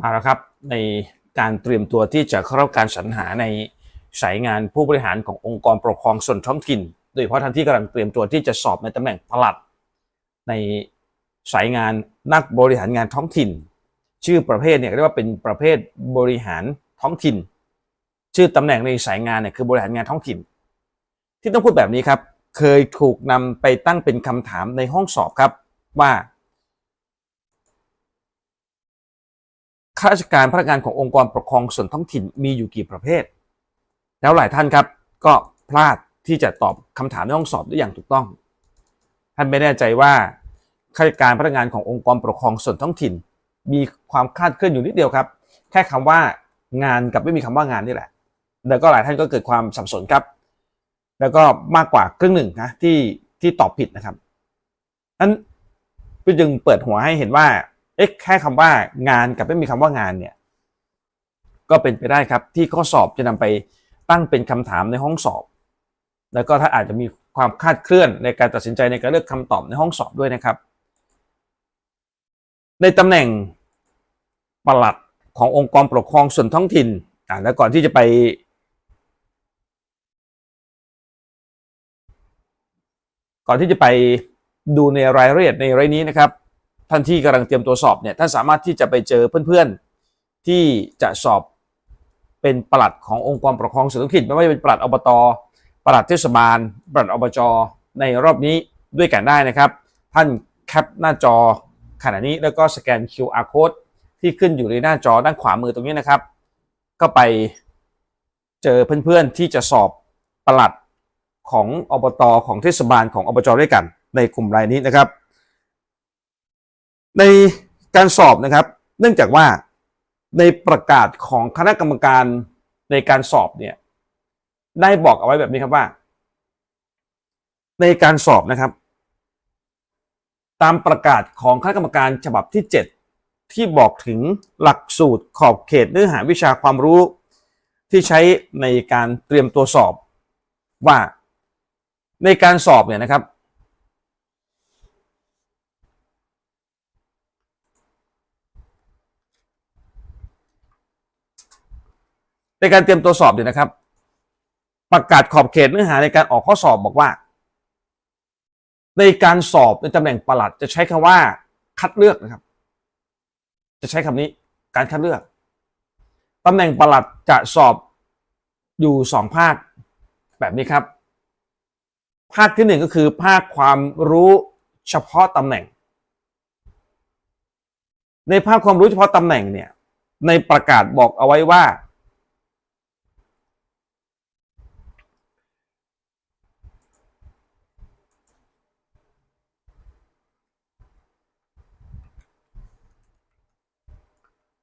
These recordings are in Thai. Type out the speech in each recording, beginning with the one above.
มาแล้วครับในการเตรียมตัวที่จะเข้ารับการสรรหาในสายงานผู้บริหารขององค์กรปกครองส่วนท้องถิ่น โดยเฉพาะท่านที่กำลังเตรียมตัวที่จะสอบในตำแหน่งปลัด ในสายงานนักบริหารงานท้องถิ่น ชื่อประเภทเนี่ยเรียกว่าเป็นประเภทบริหารท้องถิ่น ชื่อตำแหน่งในสายงานเนี่ยคือบริหารงานท้องถิ่น ที่ต้องพูดแบบนี้ครับ เคยถูกนำไปตั้งเป็นคำถามในห้องสอบครับว่า ข้าราชการพนักงานขององค์กรปกครองส่วนท้องถิ่นมีอยู่กี่ประเภท แล้วหลายท่านครับ ก็พลาดที่จะตอบคำถามในห้องสอบได้อย่างถูกต้อง ท่านไม่แน่ใจว่าข้าราชการพนักงานขององค์กรปกครองส่วนท้องถิ่น มีความคลาดเคลื่อนอยู่นิดเดียวครับ แค่คำว่างานกับไม่มีคำว่างานนี่แหละ แล้วก็หลายท่านก็เกิดความสับสนครับ แล้วก็มากกว่าครึ่งหนึ่งนะที่ที่ตอบผิดนะครับนั้นก็จึงเปิดหัวให้เห็นว่า เอ๊ะแค่คำว่างานกับไม่มีคำว่างานเนี่ย ก็เป็นไปได้ครับ ที่ข้อสอบจะนำไปตั้งเป็นคำถามในห้องสอบ แล้วก็ถ้าอาจจะมีความคาดเคลื่อนในการตัดสินใจในการเลือกคำตอบในห้องสอบด้วยนะครับ ในตำแหน่งปลัดขององค์กรปกครองส่วนท้องถิ่นอ่าแล้วก่อนที่จะไป ก่อนที่จะไปดูในรายละเอียดในรายนี้นะครับ ท่านที่กำลังเตรียมตัวสอบเนี่ยท่านสามารถที่จะไปเจอเพื่อนๆ ที่จะสอบเป็นปลัดขององค์กรปกครองส่วนท้องถิ่นไม่ว่าจะเป็นปลัดอบตปลัดเทศบาลปลัดอบจในรอบนี้ด้วยกันได้นะครับ ท่านแคปหน้าจอขณะนี้แล้วก็สแกน QR code ที่ขึ้นอยู่ในหน้าจอด้านขวามือตรงนี้นะครับ ก็ไปเจอเพื่อนๆที่จะสอบปลัดของอบตของเทศบาลของอบจด้วยกัน ในกลุ่มรายนี้นะครับ ในการสอบนะครับ เนื่องจากว่าในประกาศของคณะกรรมการในการสอบเนี่ย ได้บอกเอาไว้แบบนี้ครับว่า ในการสอบนะครับ ตามประกาศของคณะกรรมการฉบับที่ 7 ที่บอกถึงหลักสูตรขอบเขตเนื้อหาวิชาความรู้ ที่ใช้ในการเตรียมตัวสอบว่าในการสอบเนี่ยนะครับ ในการเตรียมตัวสอบเนี่ยนะครับ ประกาศขอบเขตเนื้อหาในการออกข้อสอบบอกว่า ในการสอบในตำแหน่งประหลัดจะใช้คำว่าคัดเลือกนะครับ จะใช้คำนี้การคัดเลือกตำแหน่งประหลัดจะสอบอยู่สองภาคแบบนี้ครับ ภาคที่หนึ่งก็คือภาคความรู้เฉพาะตำแหน่ง ในภาคความรู้เฉพาะตำแหน่งเนี่ยในประกาศบอกเอาไว้ว่า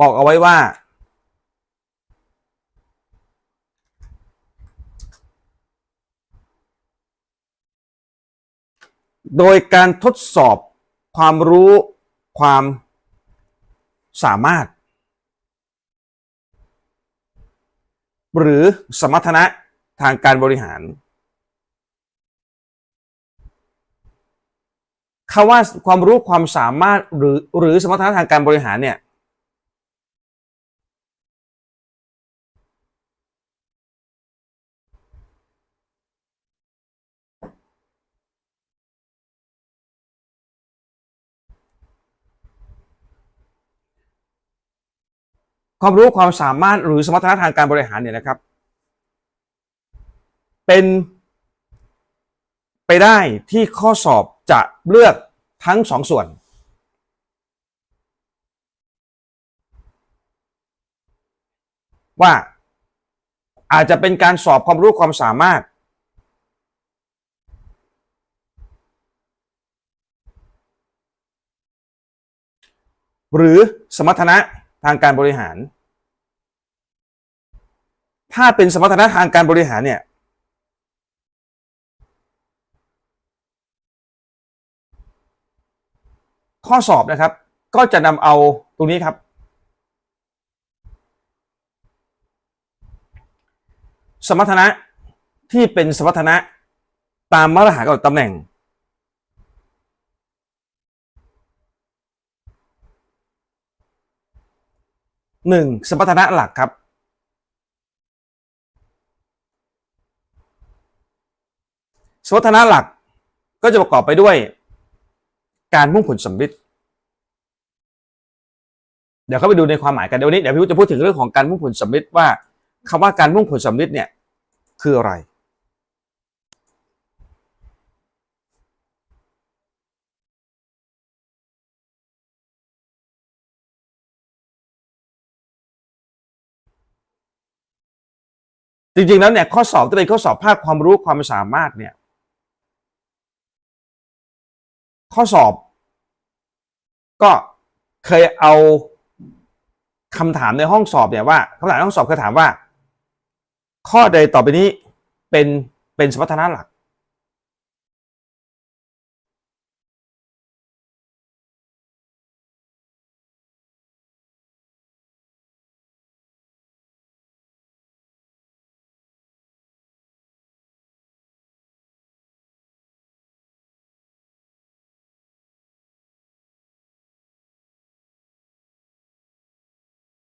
บอกเอาไว้ว่า โดยการทดสอบความรู้ความสามารถ หรือสมรรถนะทางการบริหารคำว่าความรู้ความสามารถหรือหรือสมรรถนะทางการบริหารเนี่ย ความรู้ความสามารถหรือสมรรถนะทางการบริหารเนี่ยนะครับ เป็นไปได้ที่ข้อสอบจะเลือกทั้งสองส่วน ว่าอาจจะเป็นการสอบความรู้ความสามารถ หรือสมรรถนะทางการบริหาร ถ้าเป็นสมรรถนะทางการบริหารเนี่ย ข้อสอบนะครับ ก็จะนำเอาตรงนี้ครับ สมรรถนะที่เป็นสมรรถนะตามมาตรฐานกำหนดตำแหน่ง หนึ่งสมรรถนะหลักครับ สมรรถนะหลักก็จะประกอบไปด้วย การมุ่งผลสำเร็จเดี๋ยวเข้าไปดูในความหมายกันเดี๋ยวนี้เดี๋ยวพี่วุฒิจะพูดถึงเรื่องของการมุ่งผลสำเร็จว่าคำว่าการมุ่งผลสำเร็จเนี่ยคืออะไร จริงๆแล้วเนี่ยข้อสอบที่เป็นข้อสอบภาคความรู้ความสามารถเนี่ย ข้อสอบ ก็เคยเอาคำถามในห้องสอบเนี่ยว่าคำถามในห้องสอบเคยถามว่า ข้อใดต่อไปนี้เป็นเป็นสมรรถนะหลัก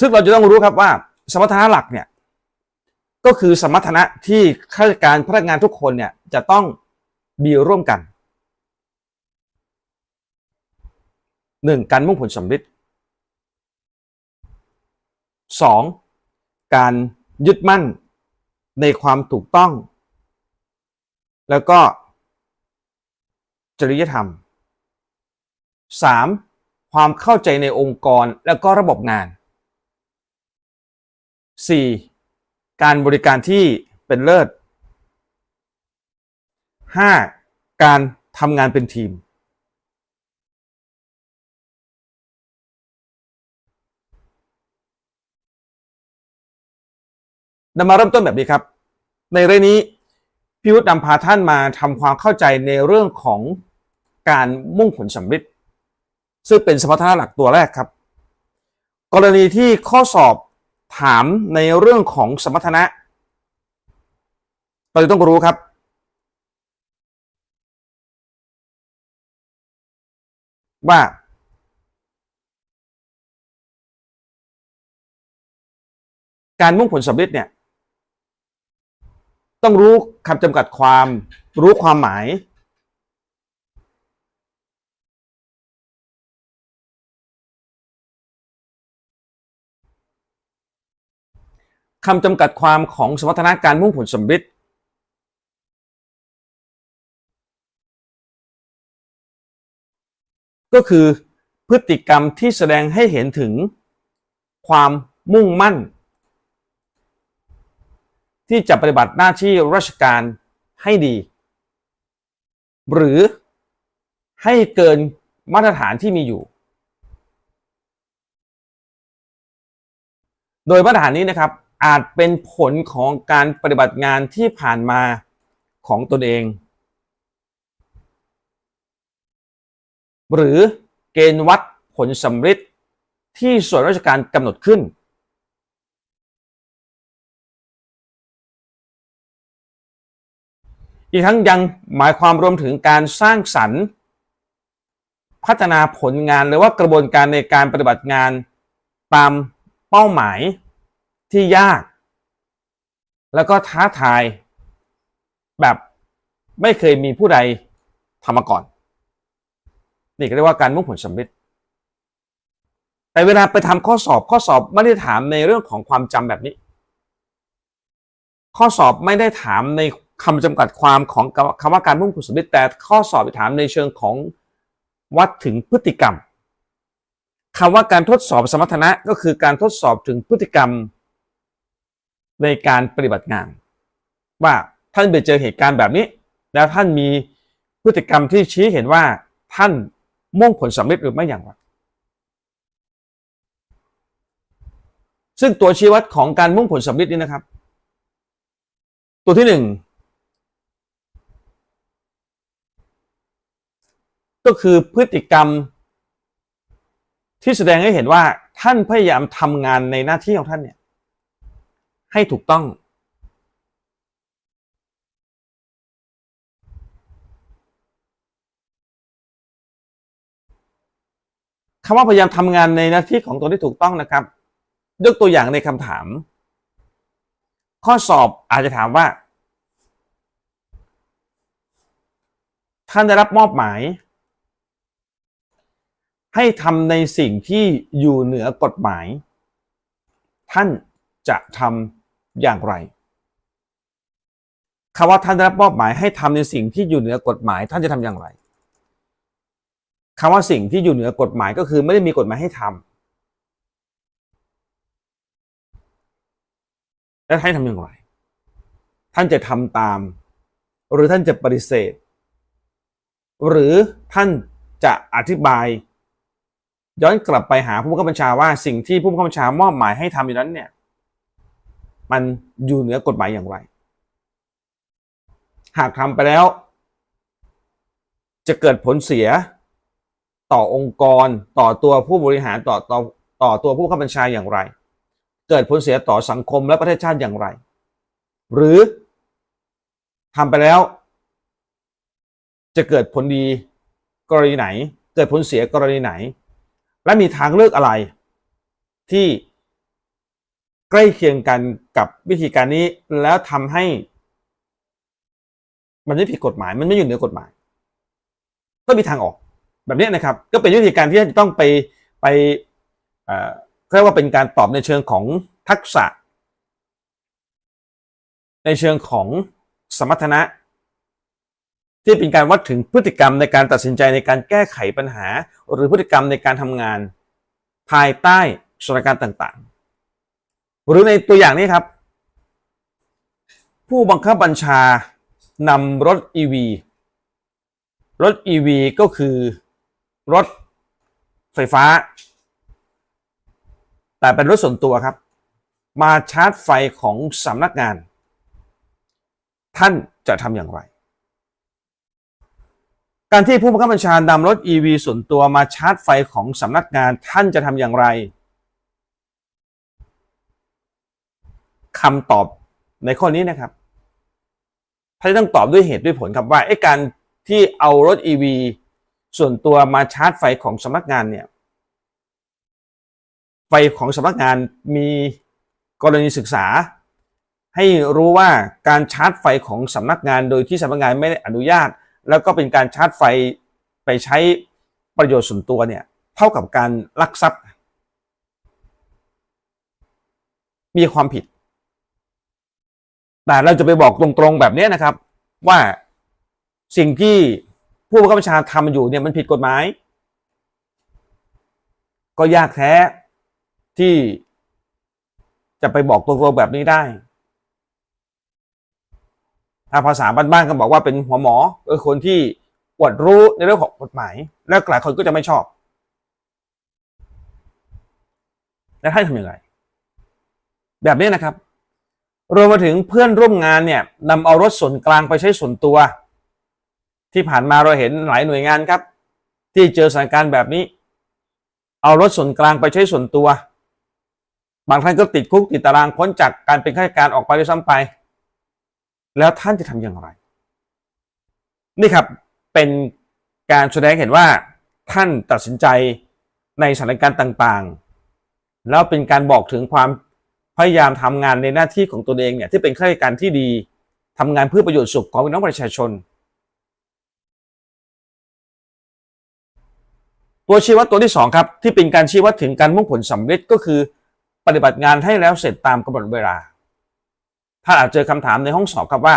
ซึ่งเราจะต้องรู้ครับว่า สมรรถนะหลักเนี่ยก็คือสมรรถนะที่ข้าราชการพนักงานทุกคนเนี่ยจะต้องมีร่วมกันหนึ่งการมุ่งผลสำเร็จสองการยึดมั่นในความถูกต้อง แล้วก็จริยธรรมสามความเข้าใจในองค์กรแล้วก็ระบบงาน 4. การบริการที่เป็นเลิศ 5. การทำงานเป็นทีมนำมาเริ่มต้นแบบนี้ครับ ในเรื่องนี้พี่วุฒินำพาท่านมาทำความเข้าใจในเรื่องของการมุ่งผลสำเร็จซึ่งเป็นสมรรถนะหลักตัวแรกครับ กรณีที่ข้อสอบ ถามในเรื่องของสมรรถนะ เราจะต้องรู้ครับ ว่า การมุ่งผลสำเร็จเนี่ย ต้องรู้คำจำกัดความ รู้ความหมาย คำจำกัดความของสมรรถนะการมุ่งผลสำเร็จก็คือพฤติกรรมที่แสดงให้เห็นถึงความมุ่งมั่น ที่จะปฏิบัติหน้าที่ราชการให้ดี หรือให้เกินมาตรฐานที่มีอยู่ โดยมาตรฐานนี้นะครับ อาจเป็นผลของการปฏิบัติงานที่ผ่านมาของตนเอง หรือเกณฑ์วัดผลสำเร็จที่ส่วนราชการกำหนดขึ้น อีกทั้งยังหมายความรวมถึงการสร้างสรรค์ พัฒนาผลงานหรือว่ากระบวนการในการปฏิบัติงานตามเป้าหมาย ที่ยาก แล้วก็ท้าทาย แบบไม่เคยมีผู้ใดทำมาก่อน นี่ก็เรียกว่าการมุ่งผลสำเร็จแต่เวลาไปทำข้อสอบข้อสอบไม่ได้ถามในเรื่องของความจำแบบนี้ ข้อสอบไม่ได้ถามในคำจำกัดความของคำว่าการมุ่งผลสำเร็จแต่ข้อสอบไปถามในเชิงของวัดถึงพฤติกรรมคำว่าการทดสอบสมรรถนะก็คือการทดสอบถึงพฤติกรรม ในการปฏิบัติงาน ว่าท่านไปเจอเหตุการณ์แบบนี้ แล้วท่านมีพฤติกรรมที่ชี้เห็นว่าท่านมุ่งผลสำเร็จหรือไม่อย่างไรซึ่งตัวชี้วัดของการมุ่งผลสำเร็จนี้นะครับ ตัวที่หนึ่งก็คือพฤติกรรมที่แสดงให้เห็นว่าท่านพยายามทำงานในหน้าที่ของท่านเนี่ย ให้ถูกต้อง คำว่าพยายามทำงานในหน้าที่ของตนที่ถูกต้องนะครับ ยกตัวอย่างในคำถาม ข้อสอบอาจจะถามว่า ท่านได้รับมอบหมาย ให้ทำในสิ่งที่อยู่เหนือกฎหมาย ท่านจะทำ อย่างไรคำว่าท่านได้รับมอบหมายให้ทำในสิ่งที่อยู่เหนือกฎหมาย ท่านจะทำอย่างไรคำว่าสิ่งที่อยู่เหนือกฎหมายก็คือไม่ได้มีกฎหมายให้ทำแล้ท่านทำอย่างไร ท่านจะทำตาม หรือท่านจะปฏิเสธ หรือท่านจะอธิบาย ย้อนกลับไปหาผู้บังคับบัญชาว่าสิ่งที่ผู้บังคับบัญชามอบหมายให้ทำอยู่นั้นเนี่ย มันอยู่เหนือกฎหมายอย่างไร หากทำไปแล้ว จะเกิดผลเสียต่อองค์กร ต่อตัวผู้บริหารต่อต่อต่อตัวผู้บังคับบัญชาอย่างไร เกิดผลเสียต่อสังคมและประเทศชาติอย่างไร หรือทำไปแล้ว จะเกิดผลดีกรณีไหน เกิดผลเสียกรณีไหน และมีทางเลือกอะไรที่ ใกล้เคียงกันกับวิธีการนี้แล้วทำให้ มันไม่ผิดกฎหมาย มันไม่อยู่เหนือกฎหมาย ก็มีทางออก แบบนี้นะครับ ก็เป็นวิธีการที่จะต้องไปไปเอ่อเรียกว่าเป็นการตอบในเชิงของทักษะ ในเชิงของสมรรถนะ ที่เป็นการวัดถึงพฤติกรรมในการตัดสินใจในการแก้ไขปัญหา หรือพฤติกรรมในการทำงานภายใต้สถานการณ์ต่างๆ หรือในตัวอย่างนี้ครับ ผู้บังคับบัญชานำรถ EV รถ EV ก็คือรถไฟฟ้า แต่เป็นรถส่วนตัวครับ มาชาร์จไฟของสำนักงาน ท่านจะทำอย่างไร การที่ผู้บังคับบัญชานำรถ EV ส่วนตัวมาชาร์จไฟของสำนักงานท่านจะทำอย่างไร คำตอบในข้อนี้นะครับท่านต้องตอบด้วยเหตุด้วยผลครับว่าไอ้การที่เอารถ EV ส่วนตัวมาชาร์จไฟของสำนักงานเนี่ยไฟของสำนักงานมีกรณีศึกษา ให้รู้ว่าการชาร์จไฟของสำนักงานโดยที่สำนักงานไม่ได้อนุญาต แล้วก็เป็นการชาร์จไฟไปใช้ประโยชน์ส่วนตัวเนี่ยเท่ากับการลักทรัพย์ มีความผิด แต่เราจะไปบอกตรงๆแบบนี้นะครับ ว่าสิ่งที่ผู้บังคับบัญชาทำอยู่เนี่ยมันผิดกฎหมาย ก็ยากแท้ที่จะไปบอกตรงๆแบบนี้ได้ ถ้าภาษาบ้านๆก็บอกว่าเป็นหัวหมอเออคนที่อวดรู้ในเรื่องของกฎหมาย แล้วหลายคนก็จะไม่ชอบ แล้วท่านทำยังไงแบบนี้นะครับ รวมมาถึงเพื่อนร่วมงานเนี่ยนำเอารถส่วนกลางไปใช้ส่วนตัว ที่ผ่านมาเราเห็นหลายหน่วยงานครับ ที่เจอสถานการณ์แบบนี้ เอารถส่วนกลางไปใช้ส่วนตัว บางท่านก็ติดคุกติดตารางพ้นจากการเป็นข้าราชการออกไปด้วยซ้ำไป แล้วท่านจะทำอย่างไร นี่ครับเป็นการแสดงเห็นว่าท่านตัดสินใจในสถานการณ์ต่างๆ แล้วเป็นการบอกถึงความ พยายามทำงานในหน้าที่ของตนเองเนี่ยที่เป็นข้าราชการที่ดีทำงานเพื่อประโยชน์สุขของพี่น้องประชาชน ตัวชี้วัดตัวที่สองครับ ที่เป็นการชี้วัดถึงการมุ่งผลสำเร็จก็คือ ปฏิบัติงานให้แล้วเสร็จตามกำหนดเวลาถ้านอาจเจอคำถามในห้องสอบครับว่า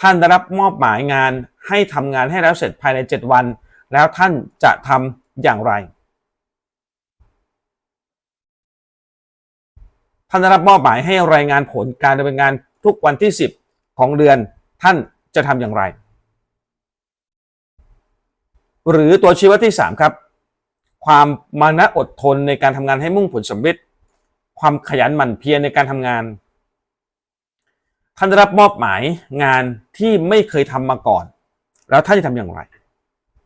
ท่านได้รับมอบหมายงานให้ทำงานให้แล้วเสร็จภายใน 7 วัน แล้วท่านจะทำอย่างไร ท่านได้รับมอบหมายให้รายงานผลการดำเนินงานทุกวันที่ 10 ของเดือนท่านจะทำอย่างไร หรือตัวชี้วัดที่ 3 ครับ ความมานะอดทนในการทำงานให้มุ่งผลสำเร็จความขยันหมั่นเพียรในการทำงาน ท่านได้รับมอบหมายงานที่ไม่เคยทำมาก่อน แล้วท่านจะทำอย่างไร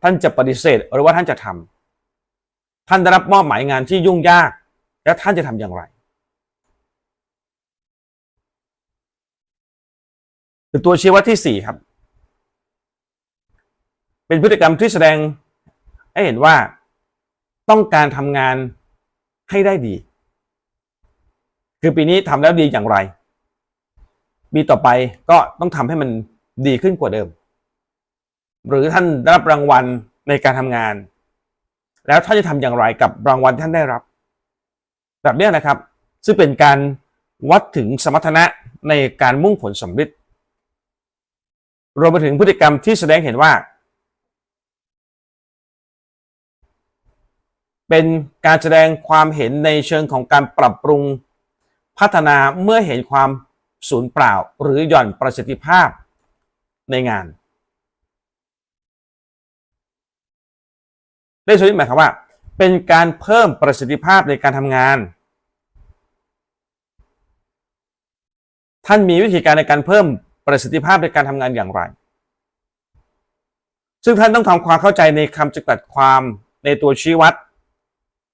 ท่านจะปฏิเสธหรือว่าท่านจะทำท่านได้รับมอบหมายงานที่ยุ่งยาก แล้วท่านจะทำอย่างไร หรือตัวชี้วัดที่สี่ครับ เป็นพฤติกรรมที่แสดงให้เห็นว่าต้องการทำงานให้ได้ดี คือปีนี้ทำแล้วดีอย่างไร ปีต่อไปก็ต้องทำให้มันดีขึ้นกว่าเดิม หรือท่านได้รับรางวัลในการทำงาน แล้วท่านจะทำอย่างไรกับรางวัลที่ท่านได้รับ แบบนี้นะครับ ซึ่งเป็นการวัดถึงสมรรถนะในการมุ่งผลสำเร็จ รวมไปถึงพฤติกรรมที่แสดงเห็นว่า เป็นการแสดงความเห็นในเชิงของการปรับปรุงพัฒนาเมื่อเห็นความสูญเปล่าหรือหย่อนประสิทธิภาพในงาน ได้ส่วนนี้หมายความว่า เป็นการเพิ่มประสิทธิภาพในการทำงาน ท่านมีวิธีการในการเพิ่ม ประสิทธิภาพในการทำงานอย่างไร ซึ่งท่านต้องทำความเข้าใจในคำจำกัดความในตัวชี้วัด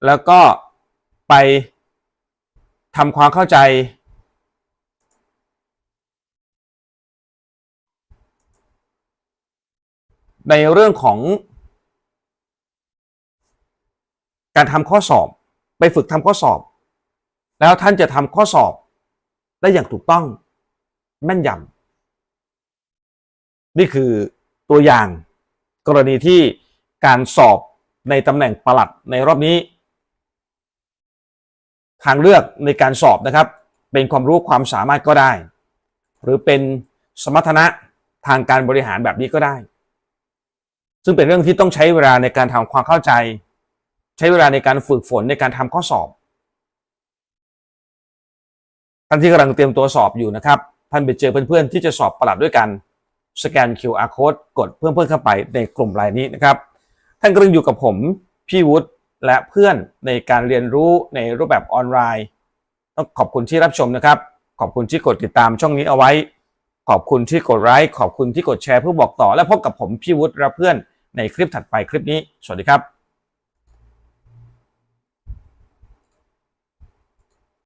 แล้วก็ไปทำความเข้าใจ ในเรื่องของ การทำข้อสอบ ไปฝึกทำข้อสอบ แล้วท่านจะทำข้อสอบได้อย่างถูกต้องแม่นยำ นี่คือตัวอย่างกรณีที่การสอบในตำแหน่งปลัดในรอบนี้ ทางเลือกในการสอบนะครับ เป็นความรู้ความสามารถก็ได้ หรือเป็นสมรรถนะทางการบริหารแบบนี้ก็ได้ ซึ่งเป็นเรื่องที่ต้องใช้เวลาในการทำความเข้าใจ ใช้เวลาในการฝึกฝนในการทำข้อสอบท่านที่กำลังเตรียมตัวสอบอยู่นะครับ ท่านไปเจอเพื่อนๆที่จะสอบประหลัดด้วยกัน สแกน QR code กดเพิ่มเพื่อนเข้าไปในกลุ่มไลน์นี้นะครับ ท่านกำลังอยู่กับผมพี่วุฒิและเพื่อนในการเรียนรู้ในรูปแบบออนไลน์ ต้องขอบคุณที่รับชมนะครับ ขอบคุณที่กดติดตามช่องนี้เอาไว้ ขอบคุณที่กดไลค์ขอบคุณที่กดแชร์เพื่อบอกต่อ และพบกับผมพี่วุฒิและเพื่อนในคลิปถัดไปคลิปนี้ สวัสดีครับ